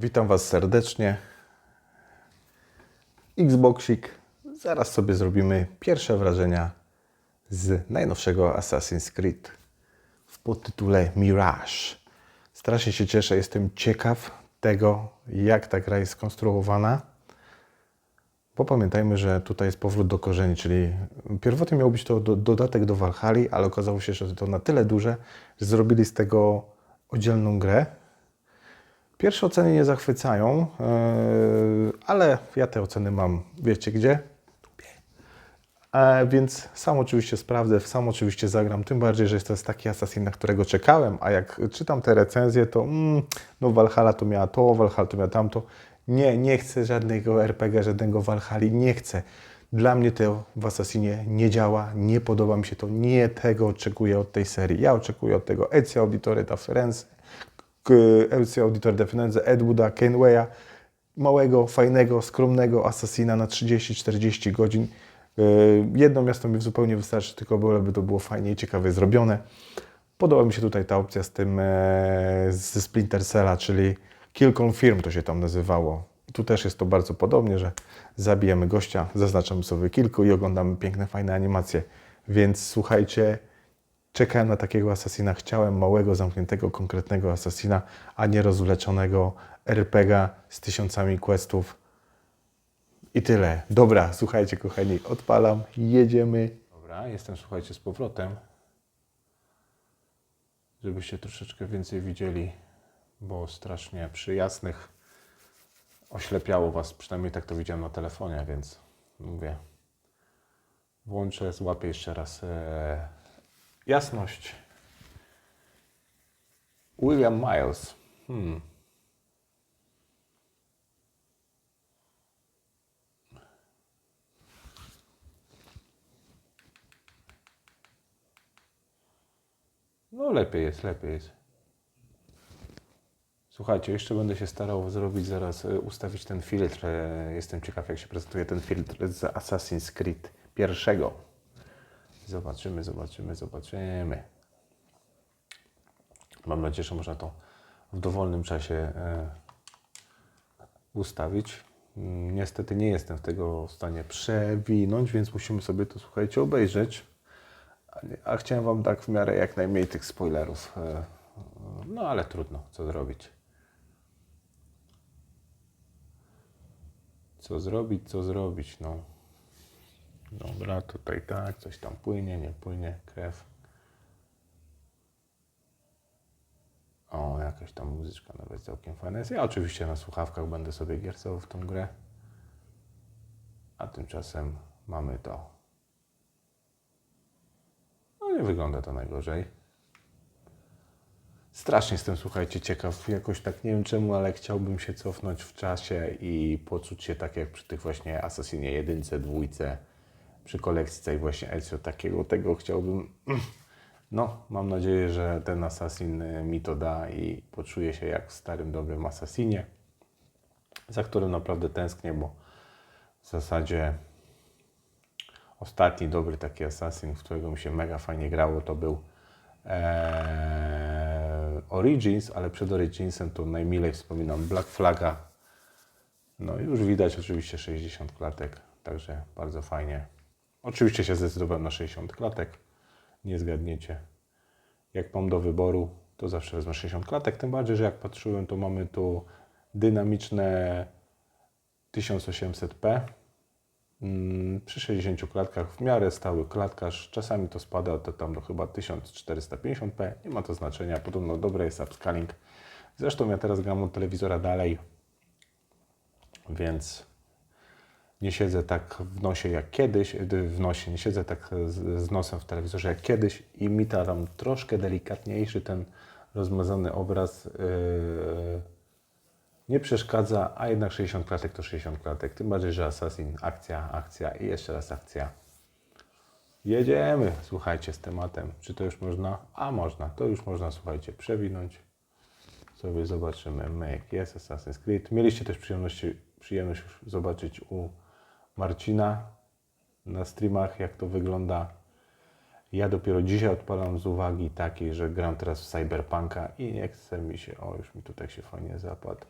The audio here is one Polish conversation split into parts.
Witam Was serdecznie. Xboxik. Zaraz sobie zrobimy pierwsze wrażenia z najnowszego Assassin's Creed w podtytule Mirage. Strasznie się cieszę, jestem ciekaw tego, jak ta gra jest skonstruowana. Bo pamiętajmy, że tutaj jest powrót do korzeni, czyli pierwotnie miał być to do, dodatek do Valhalla, ale okazało się, że to na tyle duże, że zrobili z tego oddzielną grę. Pierwsze oceny nie zachwycają, yy, ale ja te oceny mam, wiecie gdzie? E, więc sam oczywiście sprawdzę, sam oczywiście zagram, tym bardziej, że to jest taki Assassin, na którego czekałem, a jak czytam te recenzje, to mm, no Valhalla to miała to, Valhalla to miała tamto. Nie, nie chcę żadnego RPG, żadnego Valhalla, nie chcę. Dla mnie to w Assassinie nie działa, nie podoba mi się to, nie tego oczekuję od tej serii. Ja oczekuję od tego Ezio Auditore da Firenze, k- Ezio Auditore da Firenze, Ed Wooda, Kenwaya, małego, fajnego, skromnego Assassina na 30-40 godzin. Yy, Jedno miasto mi zupełnie wystarczy, tylko byłoby to było fajnie i ciekawie zrobione. Podoba mi się tutaj ta opcja z tym, e, ze Splinter Cella, czyli Kill Confirm to się tam nazywało. Tu też jest to bardzo podobnie, że zabijamy gościa, zaznaczamy sobie kilku i oglądamy piękne, fajne animacje. Więc słuchajcie, czekałem na takiego asasina, chciałem małego, zamkniętego, konkretnego asasina, a nie rozwleczonego RPGa z tysiącami questów. I tyle. Dobra, słuchajcie kochani, odpalam, jedziemy. Dobra, jestem słuchajcie z powrotem, żebyście troszeczkę więcej widzieli, bo strasznie przy jasnych oślepiało Was, przynajmniej tak to widziałem na telefonie, więc mówię, włączę, złapię jeszcze raz e, jasność. William Miles. Hmm. No lepiej jest, lepiej jest. Słuchajcie, jeszcze będę się starał zrobić zaraz, e, ustawić ten filtr. E, Jestem ciekaw, jak się prezentuje ten filtr z Assassin's Creed pierwszego. Zobaczymy, zobaczymy, zobaczymy. Mam nadzieję, że można to w dowolnym czasie e, ustawić. Mm, Niestety nie jestem w tego w stanie przewinąć, więc musimy sobie to, słuchajcie, obejrzeć. A, chciałem Wam tak w miarę jak najmniej tych spoilerów. e, No ale trudno, co zrobić. Co zrobić, co zrobić, no. Dobra, tutaj tak, coś tam płynie, nie płynie, krew. O, jakaś tam muzyczka nawet całkiem fajna jest. Ja oczywiście na słuchawkach będę sobie giercował w tą grę. A tymczasem mamy to. No nie wygląda to najgorzej. Strasznie jestem, słuchajcie, ciekaw. Jakoś tak nie wiem czemu, ale chciałbym się cofnąć w czasie i poczuć się tak jak przy tych właśnie Assassinie jedynce, dwójce, przy kolekcji tej właśnie Ezio. Takiego tego chciałbym. No, mam nadzieję, że ten Assassin y, mi to da i poczuję się jak w starym, dobrym Assassinie, za którym naprawdę tęsknię, bo w zasadzie ostatni dobry taki Assassin, w którego mi się mega fajnie grało, to był eee, Origins, ale przed Originsem to najmilej wspominam Black Flaga. No już widać oczywiście 60 klatek, także bardzo fajnie. Oczywiście się zdecydowałem na 60 klatek, nie zgadniecie. Jak mam do wyboru, to zawsze wezmę 60 klatek, tym bardziej, że jak patrzyłem, to mamy tu dynamiczne 1800p, Mm, przy 60 klatkach w miarę stały klatkarz. Czasami to spada to tam do chyba 1450p. Nie ma to znaczenia. Podobno dobre jest upscaling. Zresztą ja teraz gram od telewizora dalej, więc nie siedzę tak w nosie jak kiedyś, y, w nosie, nie siedzę tak z, nosem w telewizorze jak kiedyś i mi ta tam troszkę delikatniejszy ten rozmazany obraz yy, nie przeszkadza, a jednak 60 klatek to 60 klatek. Tym bardziej, że Assassin, akcja, akcja i jeszcze raz akcja. Jedziemy, słuchajcie, z tematem. Czy to już można? A można, to już można, słuchajcie, przewinąć. Sobie zobaczymy. Myk, jest Assassin's Creed. Mieliście też przyjemność, przyjemność zobaczyć u Marcina na streamach, jak to wygląda. Ja dopiero dzisiaj odpalam z uwagi takiej, że gram teraz w Cyberpunka i nie chce mi się, o już mi tutaj się fajnie zapadł.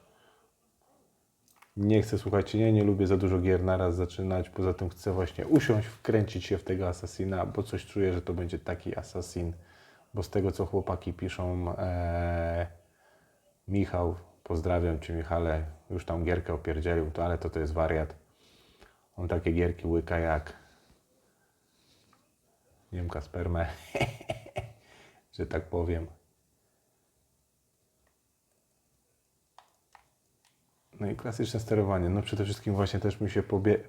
Nie chcę, słuchajcie, nie, nie lubię za dużo gier naraz zaczynać. Poza tym chcę właśnie usiąść, wkręcić się w tego Assassina, bo coś czuję, że to będzie taki Assassin. Bo z tego, co chłopaki piszą, e, Michał, pozdrawiam Cię Michale, już tam gierkę opierdzielił, to, ale to to jest wariat. On takie gierki łyka jak Niemka spermę, że tak powiem. No i klasyczne sterowanie. No przede wszystkim właśnie też mi się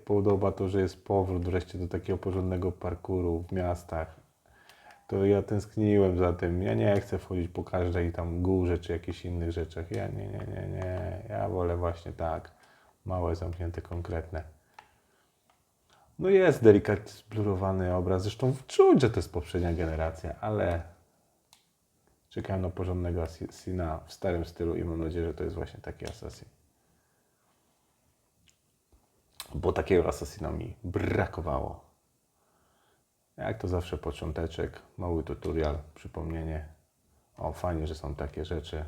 podoba to, że jest powrót wreszcie do takiego porządnego parkuru w miastach. To ja tęskniłem za tym. Ja nie chcę wchodzić po każdej tam górze czy jakichś innych rzeczach. Ja nie, nie, nie, nie. Ja wolę właśnie tak. Małe, zamknięte, konkretne. No jest delikatnie zblurowany obraz. Zresztą czuć, że to jest poprzednia generacja, ale czekam na porządnego Assassina w starym stylu i mam nadzieję, że to jest właśnie taki Assassin. Bo takiego Assassina mi brakowało. Jak to zawsze począteczek, mały tutorial, przypomnienie. O, fajnie, że są takie rzeczy.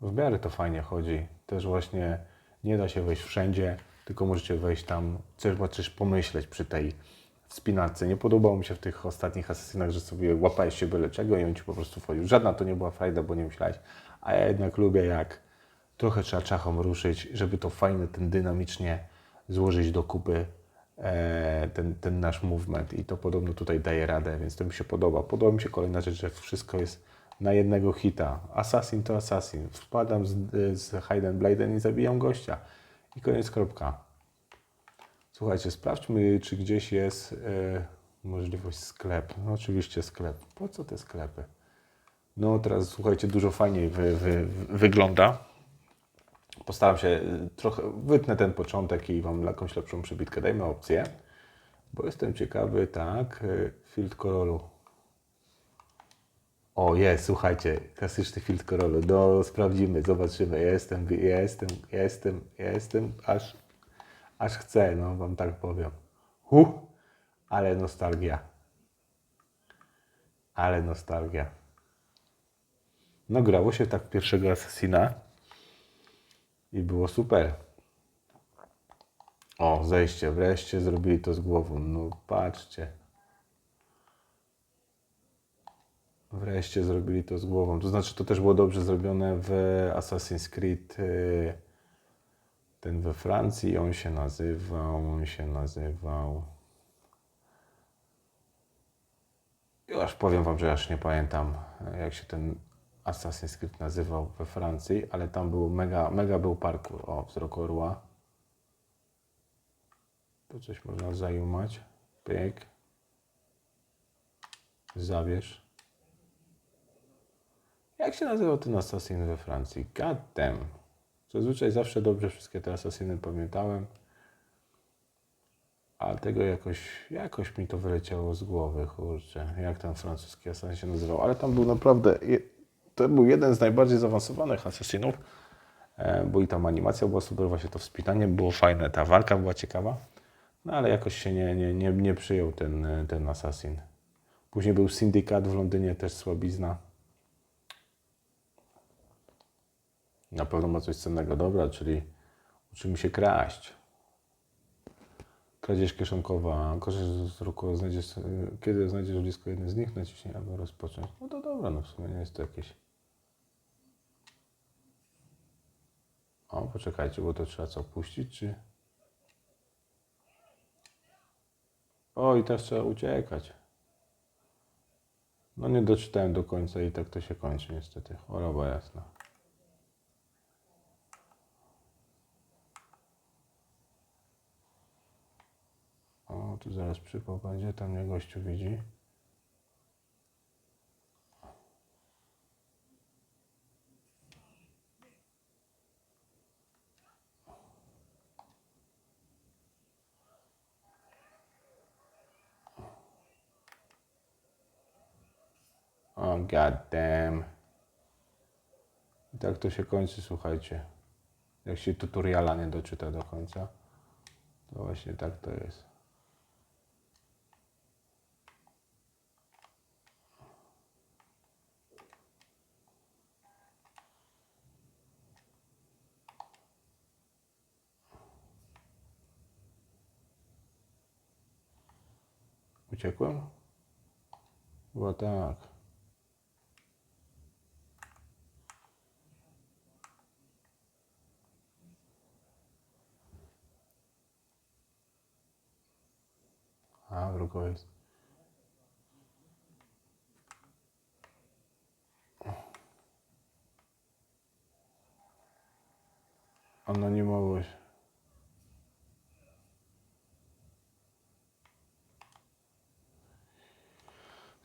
W miarę to fajnie chodzi. Też właśnie nie da się wejść wszędzie, tylko możecie wejść tam, coś możesz pomyśleć przy tej wspinaczce. Nie podobało mi się w tych ostatnich asesynach, że sobie łapałeś się byle czego i on ci po prostu wchodził. Żadna to nie była frajda, bo nie myślałeś. A ja jednak lubię, jak trochę trzeba czachą ruszyć, żeby to fajnie, ten dynamicznie złożyć do kupy e, ten, ten nasz movement i to podobno tutaj daje radę, więc to mi się podoba. Podoba mi się kolejna rzecz, że wszystko jest na jednego hita. Assassin to Assassin. Wpadam z, z Hayden Bladen i zabijam gościa. I koniec kropka. Słuchajcie, sprawdźmy, czy gdzieś jest e, możliwość sklepu. No oczywiście sklep. Po co te sklepy? No teraz słuchajcie, dużo fajniej wy, wy, wygląda. Postaram się y, trochę, wytnę ten początek i Wam jakąś lepszą przybitkę. Dajmy opcję, bo jestem ciekawy, tak, y, field corolu. O, jest, słuchajcie, klasyczny field corolu. No, sprawdzimy, zobaczymy. Jestem, jestem, jestem, jestem, aż, aż chcę, no, Wam tak powiem. Huh, ale nostalgia. Ale nostalgia. No, grało się tak pierwszego Assassina. I było super. O, zejście. Wreszcie zrobili to z głową. No patrzcie. Wreszcie zrobili to z głową. To znaczy, to też było dobrze zrobione w Assassin's Creed. y, Ten we Francji. On się nazywał. On się nazywał. Już powiem Wam, że aż nie pamiętam, jak się ten Assassin's Creed nazywał we Francji, ale tam był mega, mega był parkour. O, wzrok orła. Tu coś można zajumać. Pyk. Zabierz. Jak się nazywał ten Assassin we Francji? Damn. Zazwyczaj zawsze dobrze wszystkie te Assassiny pamiętałem. A tego jakoś, jakoś mi to wyleciało z głowy, kurczę. Jak ten francuski Assassin się nazywał. Ale tam był naprawdę... To był jeden z najbardziej zaawansowanych Assassinów. E, bo i tam animacja była super, właśnie to wspinanie było fajne, ta walka była ciekawa. No ale jakoś się nie, nie, nie, nie przyjął ten, e, ten Assassin. Później był Syndikat w Londynie, też słabizna. Na pewno ma coś cennego dobra, czyli uczymy się kraść. Kradzież kieszonkowa. Korzyść z wzroku znajdziesz, kiedy znajdziesz blisko jednej z nich, naciśnij, aby rozpocząć. No to dobra, no w sumie nie jest to jakieś... O, poczekajcie, bo to trzeba co, puścić, czy... O, i teraz trzeba uciekać. No nie doczytałem do końca i tak to się kończy niestety. Choroba jasna. Tu zaraz przypał będzie, tam mnie gościu widzi. O, god damn. I tak to się kończy, słuchajcie. Jak się tutoriala nie doczyta do końca, to właśnie tak to jest. Uciekłem? Chyba tak. A, drugo jest. Anonimowość.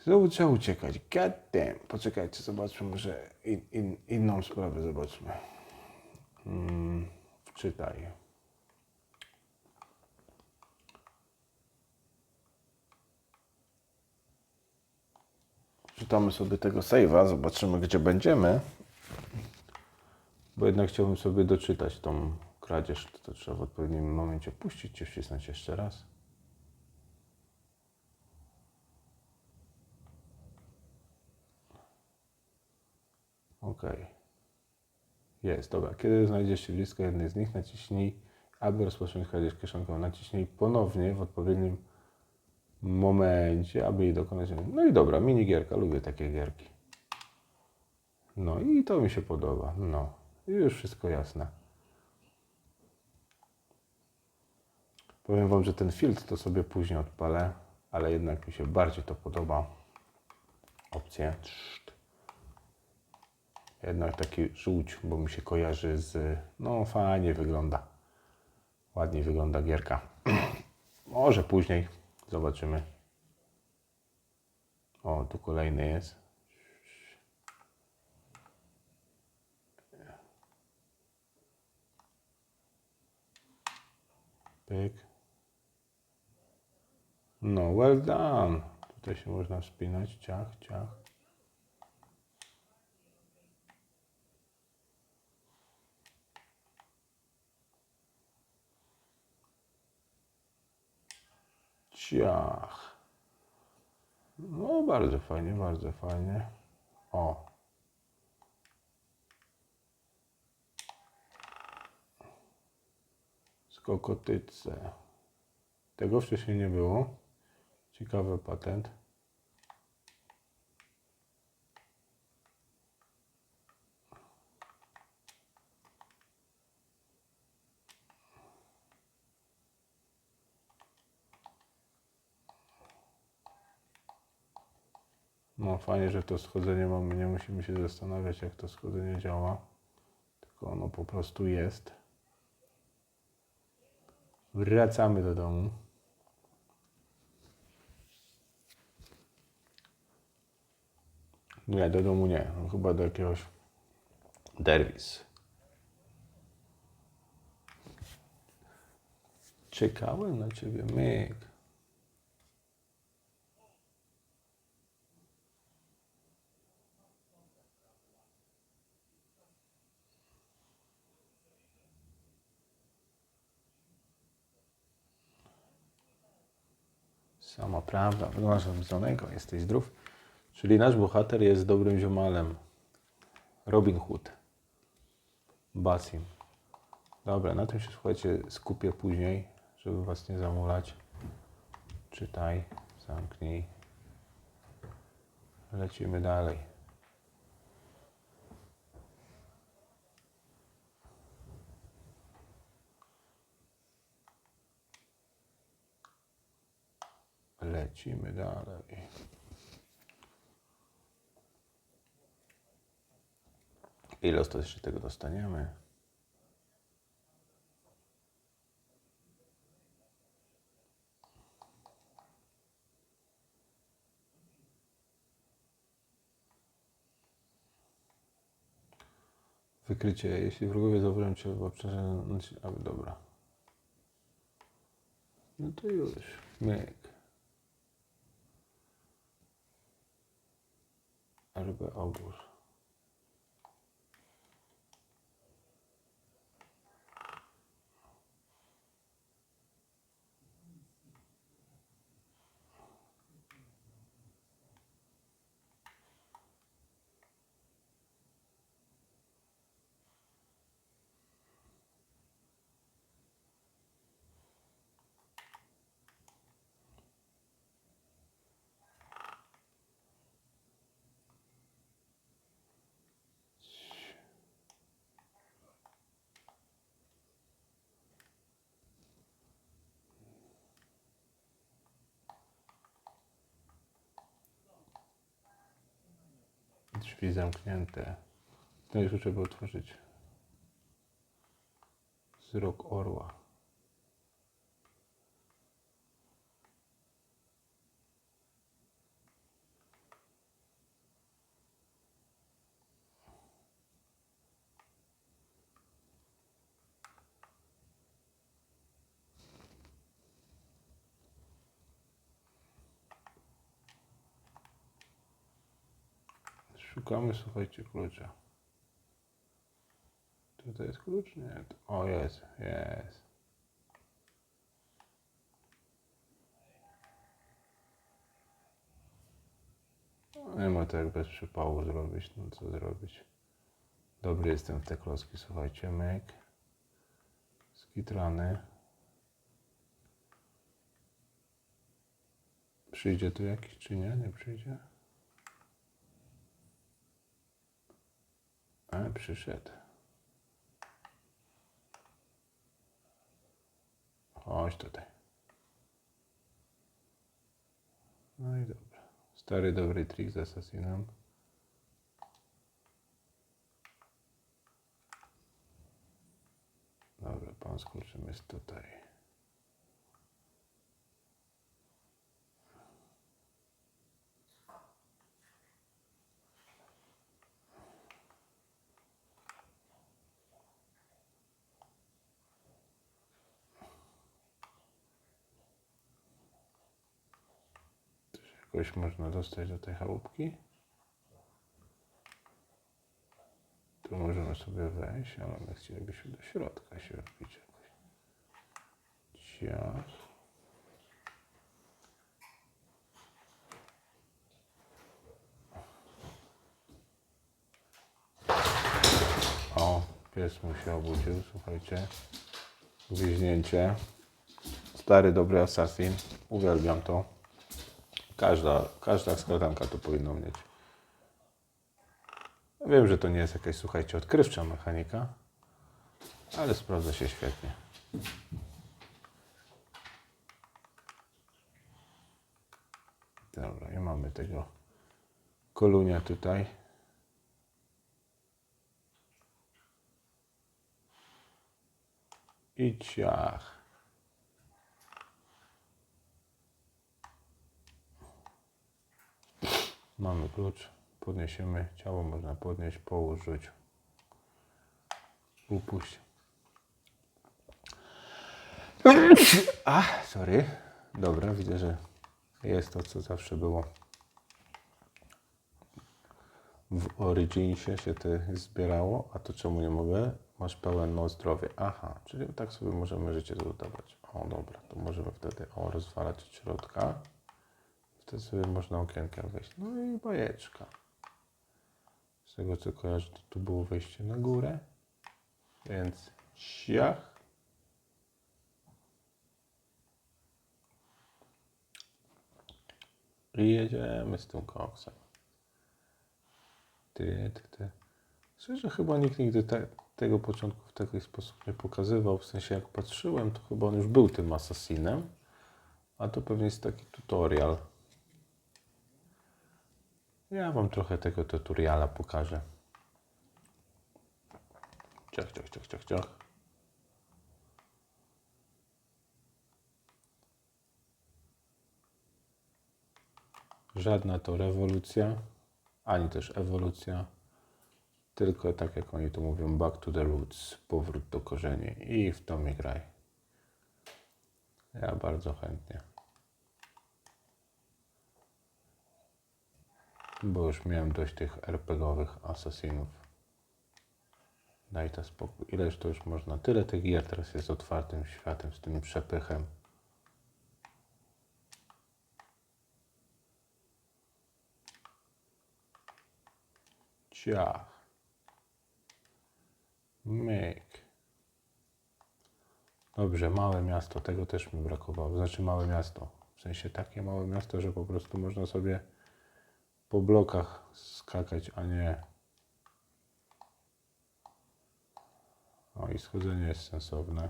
Znowu trzeba uciekać. God damn. Poczekajcie, zobaczmy może in, in, inną sprawę zobaczmy. Mm, wczytaj. Czytamy sobie tego save'a, zobaczymy gdzie będziemy. Bo jednak chciałbym sobie doczytać tą kradzież. To trzeba w odpowiednim momencie puścić i wcisnąć jeszcze raz. OK. Jest, dobra. Kiedy znajdziesz się blisko jednej z nich, naciśnij, aby rozpocząć kradzież kieszonkową. Naciśnij ponownie w odpowiednim momencie, aby jej dokonać. No i dobra, minigierka, lubię takie gierki. No i to mi się podoba. No, i już wszystko jasne. Powiem Wam, że ten filtr to sobie później odpalę, ale jednak mi się bardziej to podoba. Trzt. Jednak taki żółć, bo mi się kojarzy z. No, fajnie wygląda. Ładnie wygląda gierka. Może później zobaczymy. O, tu kolejny jest. Pyk. No, well done. Tutaj się można wspinać. Ciach, ciach. Ciach. No, bardzo fajnie, bardzo fajnie. O. Skokotyce. Tego wcześniej nie było. Ciekawy patent. No fajnie, że to schodzenie mamy, nie musimy się zastanawiać jak to schodzenie działa, tylko ono po prostu jest. Wracamy do domu. Nie, do domu nie, no, chyba do jakiegoś derwis. Czekałem na ciebie, myk. Prawda, wyglądasz obrodzonego, jesteś zdrów. Czyli nasz bohater jest dobrym ziomalem. Robin Hood. Basim. Dobra, na tym się słuchajcie skupię później, żeby was nie zamulać. Czytaj, zamknij. Lecimy dalej. Lecimy dalej. Ile jeszcze tego dostaniemy? Wykrycie. Jeśli wrogowie zauważą Cię w obszarze... A, dobra. No to już. Myk. araba avur. Drzwi zamknięte. I tu trzeba otworzyć. Wzrok orła. Szukamy, słuchajcie, klucza. Tutaj jest klucz? Nie. O, jest, jest. No, Nie ma to jak bez przypału zrobić. No co zrobić? Dobry jestem w te klocki, słuchajcie. Myk. Skitrany. Przyjdzie tu jakiś, czy nie? Nie przyjdzie? Przyszedł. Chodź tutaj. No i dobra. Stary dobry trik z asasinem. Dobra, pan z kluczem jest tutaj. Jakoś można dostać do tej chałupki. Tu możemy sobie wejść, ale my chcielibyśmy do środka się wbić jakoś. Ciach. O, pies mu się obudził, słuchajcie. Gwiźnięcie. Stary, dobry assassin. Uwielbiam to. Każda, każda skradanka to powinno mieć. Wiem, że to nie jest jakaś, słuchajcie, odkrywcza mechanika, ale sprawdza się świetnie. Dobra, i mamy tego kolunia tutaj. I ciach. Mamy klucz. Podniesiemy ciało, można podnieść, położyć. Upuść. A, sorry. Dobra, widzę, że jest to, co zawsze było. W Originsie się to zbierało, a to czemu nie mogę? Masz pełen no zdrowie. Aha, czyli tak sobie możemy życie zbudować. O, dobra, to możemy wtedy o, rozwalać od środka. Wtedy sobie można okienka wejść. No i bajeczka. Z tego co kojarzę, to tu było wejście na górę. Więc siach. I jedziemy z tym koksem. Ty, ty, ty. Szczerze, chyba nikt nigdy te, tego początku w taki sposób nie pokazywał. W sensie, jak patrzyłem, to chyba on już był tym asasinem. A to pewnie jest taki tutorial. Ja wam trochę tego tutoriala pokażę. Ciach, ciach, ciach, ciach, ciach. Żadna to rewolucja, ani też ewolucja, tylko tak jak oni to mówią, back to the roots, powrót do korzeni i w to mi graj. Ja bardzo chętnie. Bo już miałem dość tych RPGowych asasinów. Daj to spokój. Ileż to już można? Tyle tych gier teraz jest otwartym światem z tym przepychem. Ciach. Myk. Dobrze, małe miasto, tego też mi brakowało. Znaczy małe miasto. W sensie takie małe miasto, że po prostu można sobie po blokach skakać, a nie. O, i schodzenie jest sensowne.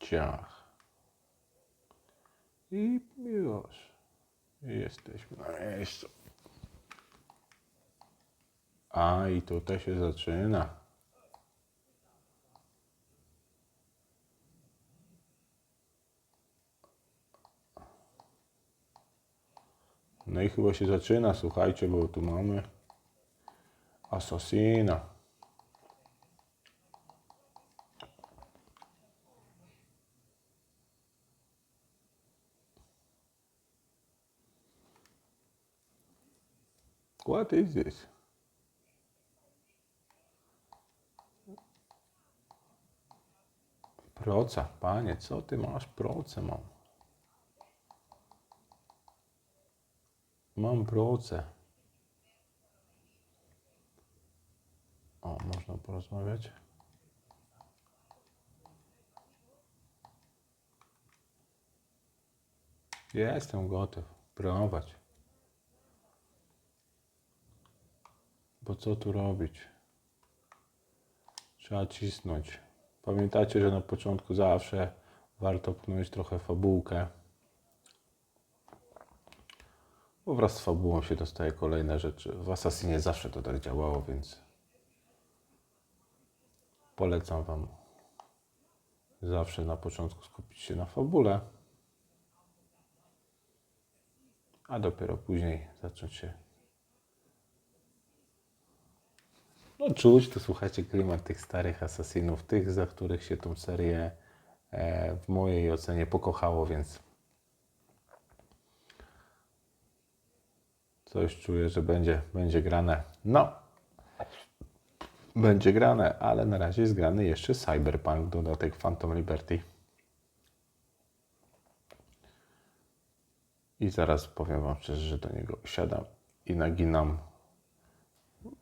Ciach. I już. Jesteśmy na miejscu. A i tutaj się zaczyna. No i chyba się zaczyna, słuchajcie, bo tu mamy Assassina. What is this? Proca, panie, co ty masz? Proce mam. Mam proce. O, można porozmawiać. Jestem gotów. Prowadź. Bo co tu robić? Trzeba cisnąć. Pamiętacie, że na początku zawsze warto pchnąć trochę fabułkę. Bo wraz z fabułą się dostaje kolejne rzeczy. W Assassinie zawsze to tak działało, więc polecam Wam zawsze na początku skupić się na fabule, a dopiero później zacząć się No czuć, to słuchajcie, klimat tych starych asasinów, tych, za których się tą serię e, w mojej ocenie pokochało, więc coś czuję, że będzie, będzie grane. No, będzie grane, ale na razie jest grany jeszcze Cyberpunk, dodatek Phantom Liberty. I zaraz powiem Wam szczerze, że do niego siadam i naginam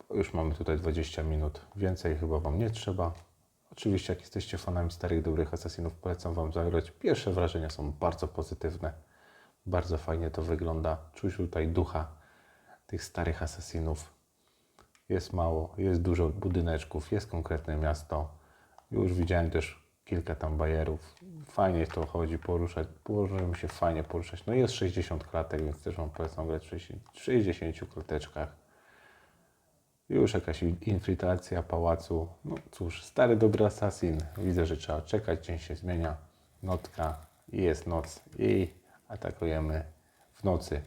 już mamy tutaj 20 minut. Więcej chyba Wam nie trzeba. Oczywiście, jak jesteście fanami starych, dobrych asesinów, polecam Wam zagrać. Pierwsze wrażenia są bardzo pozytywne. Bardzo fajnie to wygląda. Czuć tutaj ducha tych starych asesinów. Jest mało, jest dużo budyneczków, jest konkretne miasto. Już widziałem też kilka tam bajerów. Fajnie to chodzi, poruszać. Możemy się fajnie poruszać. No jest 60 klatek, więc też Wam polecam grać w 60 60 klateczkach. Już jakaś infiltracja pałacu. No cóż, stary dobry asasin. Widzę, że trzeba czekać, dzień się zmienia. Notka i jest noc. I atakujemy w nocy.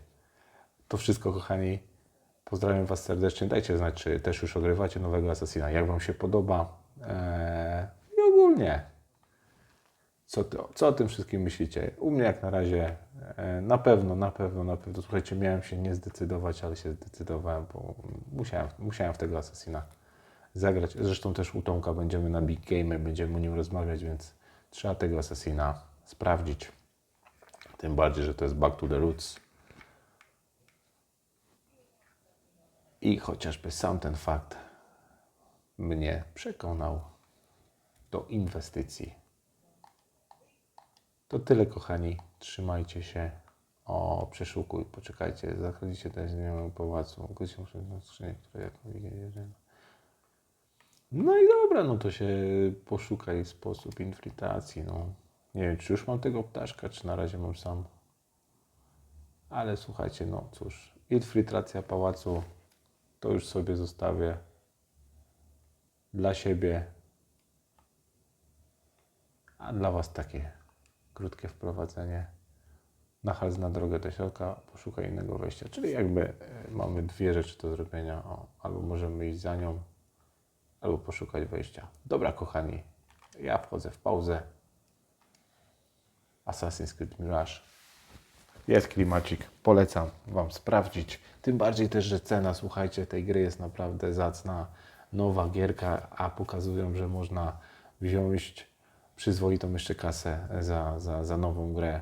To wszystko, kochani. Pozdrawiam Was serdecznie. Dajcie znać, czy też już ogrywacie nowego asasina. Jak Wam się podoba. Eee, I ogólnie. Co, ty, co o tym wszystkim myślicie? U mnie jak na razie e, na pewno, na pewno, na pewno. Słuchajcie, miałem się nie zdecydować, ale się zdecydowałem, bo musiałem, musiałem w tego Assassina zagrać. Zresztą też u Tomka będziemy na Big Game, będziemy o nim rozmawiać, więc trzeba tego Assassina sprawdzić. Tym bardziej, że to jest Back to the Roots. I chociażby sam ten fakt mnie przekonał do inwestycji. To tyle, kochani. Trzymajcie się. O, przeszukuj, poczekajcie. Zachodzicie też z nią pałacu. Muszę na skrzynię, która jak jedzie. No i dobra, no to się poszukaj sposób infiltracji. No. Nie wiem, czy już mam tego ptaszka, czy na razie mam sam. Ale słuchajcie, no cóż, infiltracja pałacu to już sobie zostawię dla siebie, a dla Was takie krótkie wprowadzenie. Nachal na drogę do środka, poszukaj innego wejścia. Czyli jakby e, mamy dwie rzeczy do zrobienia. O, albo możemy iść za nią, albo poszukać wejścia. Dobra, kochani, ja wchodzę w pauzę. Assassin's Creed Mirage. Jest klimacik, polecam Wam sprawdzić. Tym bardziej też, że cena, słuchajcie, tej gry jest naprawdę zacna. Nowa gierka, a pokazują, że można wziąć przyzwoitą jeszcze kasę za, za, za nową grę.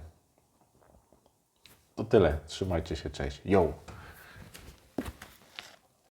To tyle. Trzymajcie się, cześć. Yo!